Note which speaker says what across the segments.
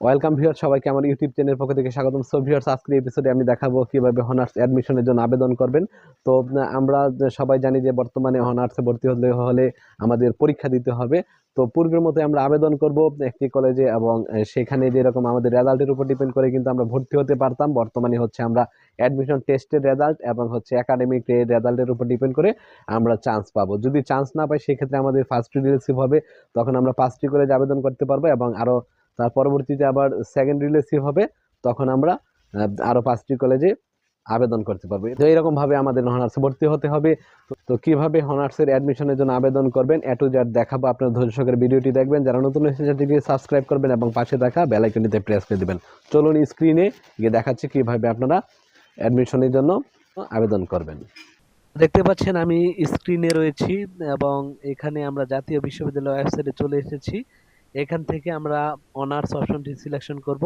Speaker 1: Welcome viewer সবাইকে আমার YouTube চ্যানেলের পক্ষ থেকে স্বাগতম। সো ভিউয়ার্স আজকের এপিসোডে আমি দেখাবো কীভাবে হনার্স অ্যাডমিশনের জন্য আবেদন করবেন। তো আমরা সবাই জানি যে বর্তমানে হনার্সে ভর্তি হলে হলে আমাদের পরীক্ষা দিতে হবে। তো, পূর্বের মতো আমরা আবেদন করব একটি কলেজে এবং সেখানে যেরকম আমাদের রেজাল্টের উপর ডিপেন্ড করে কিন্তু আমরা ভর্তি হতে পারতাম। বর্তমানে হচ্ছে আমরা অ্যাডমিশন টেস্টের রেজাল্ট এবং হচ্ছে একাডেমিক রেজাল্টের উপর ডিপেন্ড করে আমরা চান্স পাবো। যদি চান্স না পাই, সেক্ষেত্রে আমাদের ফার্স্ট রিলেসিভ হবে। তখন আমরা পাঁচটি কলেজে আবেদন করতে পারব এবং আরও তার পরবর্তীতে আবার সেকেন্ড রিলেসিভ হবে, তখন আমরা আরও পাঁচটি কলেজে আবেদন করতে পারব। তো এরকম ভাবে আমাদের হনার্সে ভর্তি হতে হবে। তো- কীভাবে হনার্সের অ্যাডমিশনের জন্য আবেদন করবেন, এ টু দেখাবো আপনার ধৈর্য সহকারে ভিডিওটি দেখবেন। যারা নতুন এসেছে সেটিকে সাবস্ক্রাইব করবেন এবং পাশে দেখা বেল আইকনটিতে প্রেস করে দেবেন। চলুন স্ক্রিনে গিয়ে দেখাচ্ছি কীভাবে আপনারা অ্যাডমিশনের জন্য আবেদন করবেন।
Speaker 2: দেখতে পাচ্ছেন আমি স্ক্রিনে রয়েছি এবং এখানে আমরা জাতীয় বিশ্ববিদ্যালয় ওয়েবসাইটে চলে এসেছি। এখান থেকে আমরা অনার্স অপশনটি সিলেকশন করব।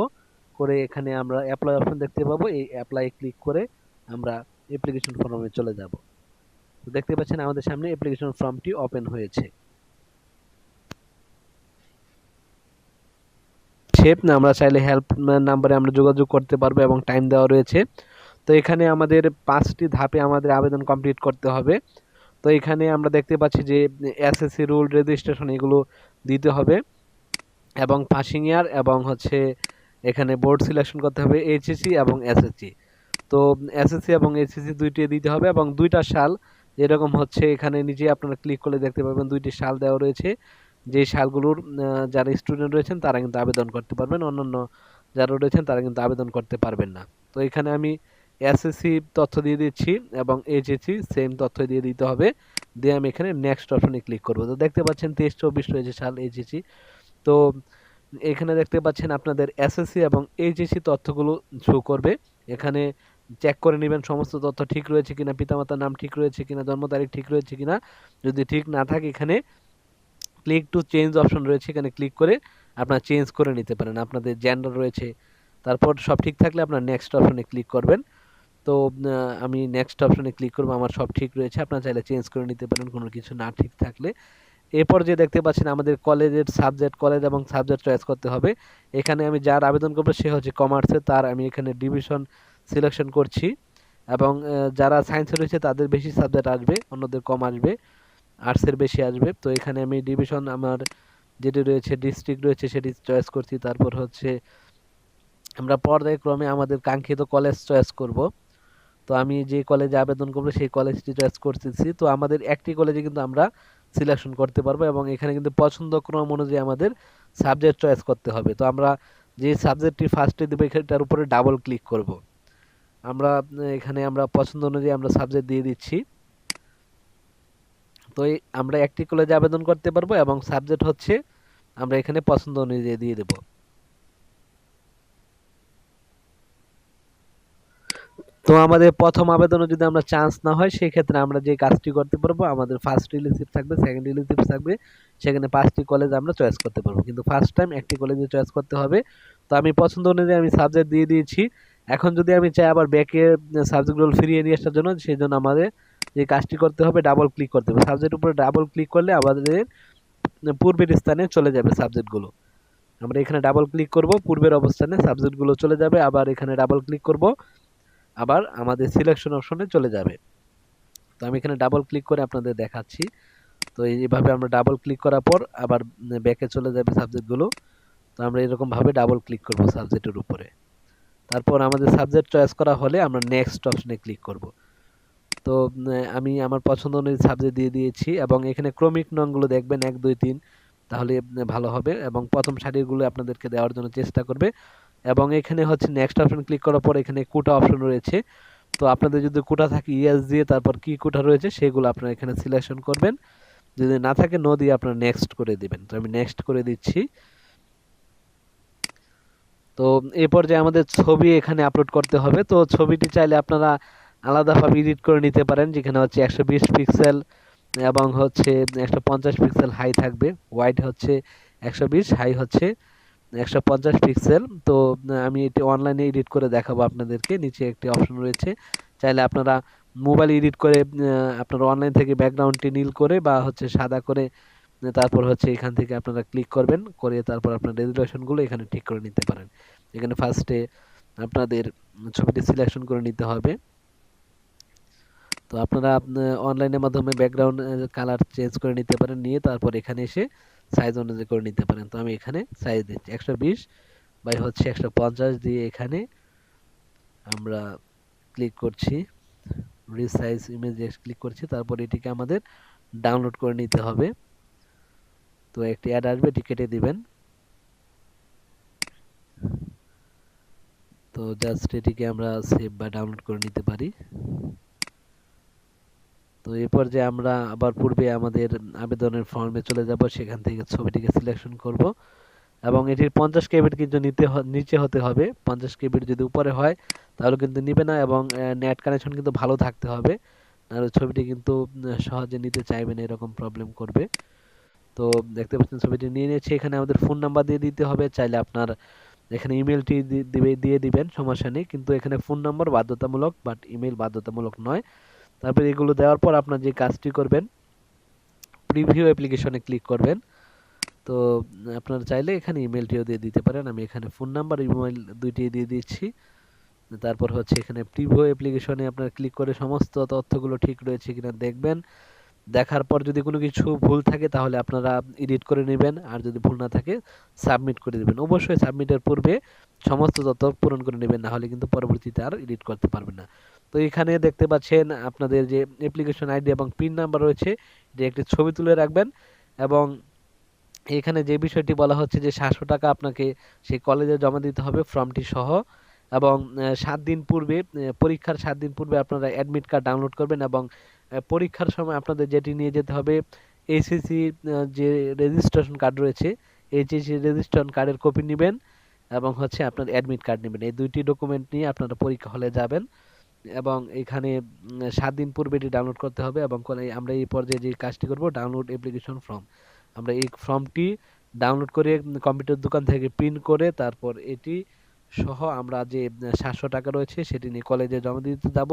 Speaker 2: করে এখানে আমরা অ্যাপ্লাই অপশন দেখতে পাবো। এই অ্যাপ্লাই ক্লিক করে আমরা অ্যাপ্লিকেশন ফর্মে চলে যাব। তো দেখতে পাচ্ছেন আমাদের সামনে অ্যাপ্লিকেশন ফর্মটি ওপেন হয়েছে। শেপ না, আমরা চাইলে হেল্প নাম্বারে আমরা যোগাযোগ করতে পারব এবং টাইম দেওয়া রয়েছে। তো এখানে আমাদের পাঁচটি ধাপে আমাদের আবেদন কমপ্লিট করতে হবে। তো এখানে আমরা দেখতে পাচ্ছি যে এসএসসি রুল রেজিস্ট্রেশন এগুলো দিতে হবে। এবং পাসিং ইয়ার এবং হচ্ছে এখানে বোর্ড সিলেকশন করতে হবে এইচএসসি এবং এসএসসি তো এসএসসি এবং এইচএসসি দুইটি দিতে হবে এবং দুইটা সাল যেরকম হচ্ছে এখানে নিজে আপনারা ক্লিক করলে দেখতে পাবেন দুইটি সাল দেওয়া রয়েছে। যে সালগুলোর যারা স্টুডেন্ট রয়েছেন তারা কিন্তু আবেদন করতে পারবেন, অন্যান্য যারা রয়েছেন তারা কিন্তু আবেদন করতে পারবেন না। তো এখানে আমি এসএসসি তথ্য দিয়ে দিচ্ছি এবং এইচএসসি সেম তথ্য দিয়ে দিতে হবে। দিয়ে আমি এখানে নেক্সট অপশনে ক্লিক করব। তো দেখতে পাচ্ছেন তেইশ, চব্বিশ রয়েছে সাল এইচএসসি তো এখানে দেখতে পাচ্ছেন আপনাদের এসএসসি এবং এইচএসসি তথ্যগুলো শো করবে। এখানে চেক করে নেবেন, সমস্ত তথ্য ঠিক রয়েছে কিনা, পিতামাতার নাম ঠিক রয়েছে কিনা, জন্ম তারিখ ঠিক রয়েছে কিনা। যদি ঠিক না থাকে এখানে ক্লিক টু চেঞ্জ অপশন রয়েছে, এখানে ক্লিক করে আপনারা চেঞ্জ করে নিতে পারেন। আপনাদের জেন্ডার রয়েছে, তারপর সব ঠিক থাকলে আপনার নেক্সট অপশনে ক্লিক করবেন। তো আমি নেক্সট অপশনে ক্লিক করব, আমার সব ঠিক রয়েছে, আপনারা চাইলে চেঞ্জ করে নিতে পারেন, কোনো কিছু না ঠিক থাকলে। এরপর যে দেখতে পাচ্ছেন আমাদের কলেজের সাবজেক্ট কলেজ এবং সাবজেক্ট চয়েস করতে হবে। এখানে আমি যার আবেদন করব সে হচ্ছে কমার্সে তার আমি এখানে ডিভিশন সিলেকশন করছি। এবং যারা সায়েন্সে রয়েছে তাদের বেশি সাবজেক্ট আসবে, অন্যদের কম আসবে আর্টসের বেশি আসবে। তো এখানে আমি ডিভিশন আমার যেটি রয়েছে ডিস্ট্রিক্ট রয়েছে সেটি চয়েস করছি। তারপর হচ্ছে আমরা পর্যায়ক্রমে আমাদের কাঙ্ক্ষিত কলেজ চয়েস করব। তো আমি যে কলেজে আবেদন করব, সেই কলেজটি চয়েস করতেছি। তো আমাদের একটি কলেজে কিন্তু আমরা সিলেকশন করতে পারব এবং এখানে কিন্তু পছন্দ ক্রম অনুযায়ী আমাদের সাবজেক্ট চয়েস করতে হবে। তো আমরা যে সাবজেক্টটি ফার্স্টে দেবো এখানটার উপরে ডাবল ক্লিক করব। আমরা, এখানে আমরা পছন্দ অনুযায়ী আমরা সাবজেক্ট দিয়ে দিচ্ছি। তো আমরা একটি কলেজে আবেদন করতে পারব এবং সাবজেক্ট হচ্ছে, আমরা এখানে পছন্দ অনুযায়ী দিয়ে দেবো। তো আমাদের প্রথম আবেদনে যদি আমরা চান্স না হয় সেই ক্ষেত্রে আমরা যে কাজটি করতে পারব, আমাদের ফার্স্ট রিলেসিভ থাকবে সেকেন্ড রিলেসিভ থাকবে, সেখানে পাঁচটি কলেজ আমরা চয়েস করতে পারব। কিন্তু ফার্স্ট টাইম একটি কলেজে চয়েস করতে হবে। তো আমি পছন্দ অনুযায়ী আমি সাবজেক্ট দিয়ে দিয়েছি। এখন যদি আমি চাই আবার ব্যাকে সাবজেক্টগুলো ফিরিয়ে নিয়ে আসার জন্য সেই জন্য আমাদের যে কাজটি করতে হবে ডাবল ক্লিক করতে হবে। সাবজেক্টের উপরে ডাবল ক্লিক করলে আমাদের পূর্বের স্থানে চলে যাবে সাবজেক্টগুলো আমরা এখানে ডাবল ক্লিক করব, পূর্বের অবস্থানে সাবজেক্টগুলো চলে যাবে, আবার এখানে ডাবল ক্লিক করব। আবার আমাদের সিলেকশন অপশনে চলে যাবে। তো আমি এখানে ডাবল ক্লিক করে আপনাদের দেখাচ্ছি। তো এইভাবে আমরা ডাবল ক্লিক করার পর আবার ব্যাকে চলে যাবে সাবজেক্টগুলো তো আমরা এরকমভাবে ডাবল ক্লিক করব সাবজেক্টের উপরে। তারপর আমাদের সাবজেক্ট চয়েস করা হলে আমরা নেক্সট অপশনে ক্লিক করব। তো আমি আমার পছন্দ অনুযায়ী সাবজেক্ট দিয়ে দিয়েছি এবং এখানে ক্রমিক নংগুলো দেখবেন এক, দুই, তিন, তাহলে ভালো হবে এবং প্রথম সারিগুলো আপনাদেরকে দেওয়ার জন্য চেষ্টা করবে। এবং এখানে হচ্ছে নেক্সট অপশন ক্লিক করার পর এখানে কোটা অপশন রয়েছে। তো আপনাদের যদি কোটা থাকে ইএস দিয়ে তারপর কি কোটা রয়েছে সেগুলো আপনারা এখানে সিলেকশন করবেন। যদি না থাকে নো দিয়ে আপনারা নেক্সট করে দিবেন। তো আমি নেক্সট করে দিচ্ছি। তো এই পর্যায়ে আমাদের ছবি এখানে আপলোড করতে হবে। তো ছবিটি চাইলে আপনারা আলাদাভাবে এডিট করে নিতে পারেন, যেখানে হচ্ছে একশো বিশ পিক্সেল এবং হচ্ছে একশো পঞ্চাশ পিক্সেল হাই থাকবে। ওয়াইড হচ্ছে একশো বিশ হাই হচ্ছে একশো পঞ্চাশ পিক্সেল তো আমি এটি অনলাইনে এডিট করে দেখাবো আপনাদেরকে। নিচে একটি অপশন রয়েছে। চাইলে আপনারা মোবাইল এডিট করে আপনারা অনলাইন থেকে ব্যাকগ্রাউন্ডটি নীল করে বা হচ্ছে সাদা করে তারপর হচ্ছে এখান থেকে আপনারা ক্লিক করবেন। করে তারপর আপনার রেজুলেশনগুলো এখানে ঠিক করে নিতে পারেন। এখানে ফার্স্টে আপনাদের ছবিটি সিলেকশন করে নিতে হবে। তো আপনারা অনলাইনের মাধ্যমে ব্যাকগ্রাউন্ড কালার চেঞ্জ করে নিতে পারেন। নিয়ে তারপর এখানে এসে সাইজ অনুযায়ী করে নিতে পারেন। তো আমি এখানে সাইজ দিচ্ছি। একশো বিশ বাই হচ্ছে একশো পঞ্চাশ দিয়ে এখানে আমরা ক্লিক করছি। রিসাইজ ইমেজে ক্লিক করছি। তারপর এটিকে আমাদের ডাউনলোড করে নিতে হবে। তো একটি অ্যাড আসবে, এটি কেটে দিবেন। তো জাস্ট এটিকে আমরা সেভ বা ডাউনলোড করে নিতে পারি। তো এরপর যে আমরা আবার পূর্বে আমাদের আবেদনের ফর্মে চলে যাব, সেখান থেকে ছবিটিকে সিলেকশন করব এবং এটির পঞ্চাশ কেবির কিন্তু নিতে নিচে হতে হবে। পঞ্চাশ কেবির যদি উপরে হয়, তাহলে কিন্তু নিবে না এবং নেট কানেকশন কিন্তু ভালো থাকতে হবে। আর ছবিটি কিন্তু সহজে নিতে চাইবে না, এরকম প্রবলেম করবে। তো দেখতে পাচ্ছেন ছবিটি নিয়ে নিয়েছি। এখানে আমাদের ফোন নাম্বার দিয়ে দিতে হবে। চাইলে আপনার এখানে ইমেলটি দিবে, দিয়ে দিবেন, সমস্যা নেই। কিন্তু এখানে ফোন নাম্বার বাধ্যতামূলক বাট ইমেল বাধ্যতামূলক নয়। তারপরে এগুলো দেওয়ার পর আপনার যে কাজটি করবেন প্রিভিউ অ্যাপ্লিকেশনে ক্লিক করবেন। তো, আপনারা চাইলে এখানে ইমেলটিও দিয়ে দিতে পারেন। আমি এখানে ফোন নাম্বার ইমেল দুইটি দিয়ে দিচ্ছি। তারপর হচ্ছে এখানে প্রিভিউ অ্যাপ্লিকেশনে আপনার ক্লিক করে সমস্ত তথ্যগুলো ঠিক রয়েছে কিনা দেখবেন। দেখার পর যদি কোনো কিছু ভুল থাকে তাহলে আপনারা এডিট করে নেবেন। আর যদি ভুল না থাকে সাবমিট করে দেবেন অবশ্যই সাবমিটের পূর্বে সমস্ত তথ্য পূরণ করে নেবেন, না হলে কিন্তু পরবর্তীতে আর এডিট করতে পারবেন না। তো এখানে দেখতে পাচ্ছেন আপনাদের যে অ্যাপ্লিকেশন আইডি এবং পিন নাম্বার রয়েছে, যে একটি ছবি তুলে রাখবেন এবং এখানে যে বিষয়টি বলা হচ্ছে যে সাতশো টাকা আপনাকে সেই কলেজে জমা দিতে হবে, ফর্মটি সহ এবং সাত দিন পূর্বে পরীক্ষার সাত দিন পূর্বে আপনারা অ্যাডমিট কার্ড ডাউনলোড করবেন এবং পরীক্ষার সময় আপনাদের যেটি নিয়ে যেতে হবে এইচএসসি যে রেজিস্ট্রেশন কার্ড রয়েছে এইচএসসি রেজিস্ট্রেশন কার্ডের কপি নেবেন এবং হচ্ছে আপনার অ্যাডমিট কার্ড নেবেন। এই দুইটি ডকুমেন্ট নিয়ে আপনারা পরীক্ষা হলে যাবেন। এবং এখানে সাত দিন পূর্বে এটি ডাউনলোড করতে হবে এবং আমরা এই পর্যায়ে যে কাজটি করব ডাউনলোড অ্যাপ্লিকেশন ফর্ম আমরা এই ফর্মটি ডাউনলোড করে কম্পিউটার দোকান থেকে প্রিন্ট করে তারপর এটি সহ আমরা যে সাতশো টাকা রয়েছে সেটি নিয়ে কলেজে জমা দিতে যাব।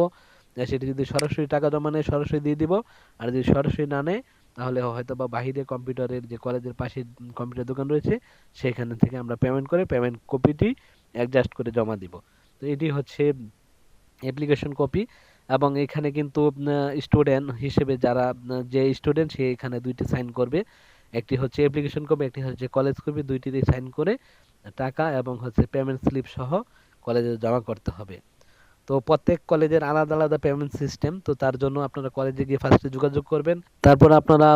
Speaker 2: সেটি যদি সরাসরি টাকা জমা নেয়, সরাসরি দিয়ে দিব। আর যদি সরাসরি না নেয়, তাহলে হয়তো বা বাহিরে কম্পিউটারের যে কলেজের পাশে কম্পিউটার দোকান রয়েছে, সেখানে থেকে আমরা পেমেন্ট করে পেমেন্ট কপিটি অ্যাডজাস্ট করে জমা দিব। তো এটি হচ্ছে অ্যাপ্লিকেশন কপি এবং এখানে কিন্তু স্টুডেন্ট হিসেবে যারা যে স্টুডেন্ট সে এখানে দুইটি সাইন করবে। একটি হচ্ছে অ্যাপ্লিকেশন কপি একটি হচ্ছে কলেজ কপি দুইটিতে সাইন করে টাকা এবং হচ্ছে পেমেন্ট স্লিপ সহ কলেজে জমা করতে হবে। তো প্রত্যেক কলেজের আলাদা আলাদা পেমেন্ট সিস্টেম তো তার জন্য আপনারা কলেজে গিয়ে ফার্স্টে যোগাযোগ করবেন। তারপর আপনারা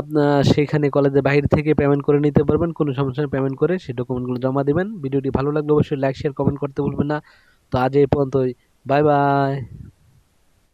Speaker 2: সেখানে কলেজের বাইরে থেকে পেমেন্ট করে নিতে পারবেন। কোনো সমস্যা পেমেন্ট করে সেই ডকুমেন্টগুলো জমা দিবেন। ভিডিওটি ভালো লাগলে অবশ্যই লাইক শেয়ার কমেন্ট করতে ভুলবেন না। তো আজ এই পর্যন্তই। Bye bye